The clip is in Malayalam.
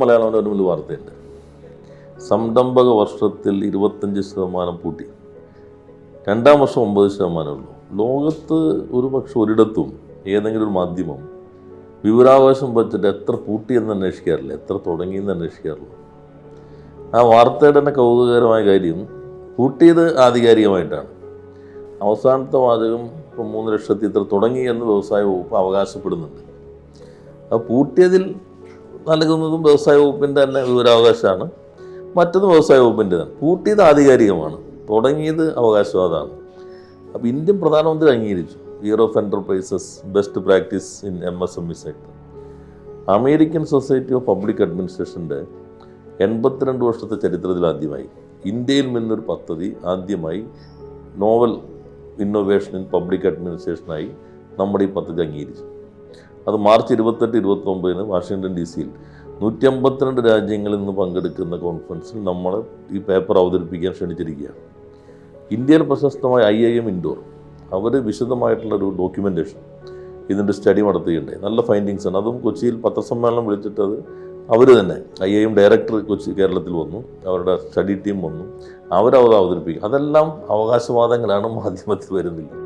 മലയാളം മനോരമയിൽ വാർത്തയുണ്ട്. സംരംഭക വർഷത്തിൽ ഇരുപത്തഞ്ച് ശതമാനം പൂട്ടി. രണ്ടാം വർഷം ഒമ്പത് ശതമാനമുള്ളൂ ലോകത്ത് ഒരു പക്ഷെ ഒരിടത്തും ഏതെങ്കിലും ഒരു മാധ്യമം വിവരാവകാശം വച്ചിട്ട് എത്ര പൂട്ടിയെന്ന് അന്വേഷിക്കാറില്ല. എത്ര തുടങ്ങിയെന്ന് അന്വേഷിക്കാറില്ല. ആ വാർത്തയുടെ തന്നെ കൗതുകകരമായ കാര്യം പൂട്ടിയത് ആധികാരികമായിട്ടാണ്. അവസാനത്തെ വാചകം ഇപ്പം മൂന്ന് ലക്ഷത്തി ഇത്ര തുടങ്ങി എന്ന് വ്യവസായ വകുപ്പ് അവകാശപ്പെടുന്നുണ്ട്. ആ പൂട്ടിയതിൽ നൽകുന്നതും വ്യവസായ വകുപ്പിന്റെ തന്നെ വിവരാവകാശമാണ്. മറ്റൊന്ന് വ്യവസായ വകുപ്പിന്റെ തന്നെ. പൂട്ടിയത് ആധികാരികമാണ്. തുടങ്ങിയത് അവകാശവാദമാണ്. അപ്പോൾ ഇന്ത്യൻ പ്രധാനമന്ത്രി അംഗീകരിച്ചു. Year of enterprises best practice in M S M E sector American society of public അഡ്മിനിസ്ട്രേഷന്റെ എൺപത്തിരണ്ട് വർഷത്തെ ചരിത്രത്തിൽ ആദ്യമായി. ഇന്ത്യയിൽ നിന്നൊരു പദ്ധതി ആദ്യമായി നോവൽ ഇന്നോവേഷൻ ഇൻ പബ്ലിക് അഡ്മിനിസ്ട്രേഷനായി നമ്മുടെ ഈ പദ്ധതി അംഗീകരിച്ചു. അത് മാർച്ച് ഇരുപത്തെട്ട് ഇരുപത്തൊമ്പതിന് വാഷിങ്ടൺ ഡി സിയിൽ നൂറ്റി അമ്പത്തിരണ്ട് രാജ്യങ്ങളിൽ നിന്ന് പങ്കെടുക്കുന്ന കോൺഫറൻസിൽ നമ്മൾ ഈ പേപ്പർ അവതരിപ്പിക്കാൻ ക്ഷണിച്ചിരിക്കുകയാണ്. ഇന്ത്യയിൽ പ്രശസ്തമായ ഐ ഐ എം ഇൻഡോർ. അവർ വിശദമായിട്ടുള്ള ഒരു ഡോക്യുമെന്റേഷൻ ഇതിന്റെ സ്റ്റഡി നടത്തുകയുണ്ടായി. നല്ല ഫൈൻഡിങ്സ് ആണ്. അതും കൊച്ചിയിൽ പത്രസമ്മേളനം വിളിച്ചിട്ടത് അവർ തന്നെ I I M director Kochi കേരളത്തിൽ വന്നു അവരുടെ സ്റ്റഡി ടീം വന്നു അവരവത് അവതരിപ്പിക്കും. അതെല്ലാം അവകാശവാദങ്ങളാണ് മാധ്യമത്തിൽ വരുന്നില്ല.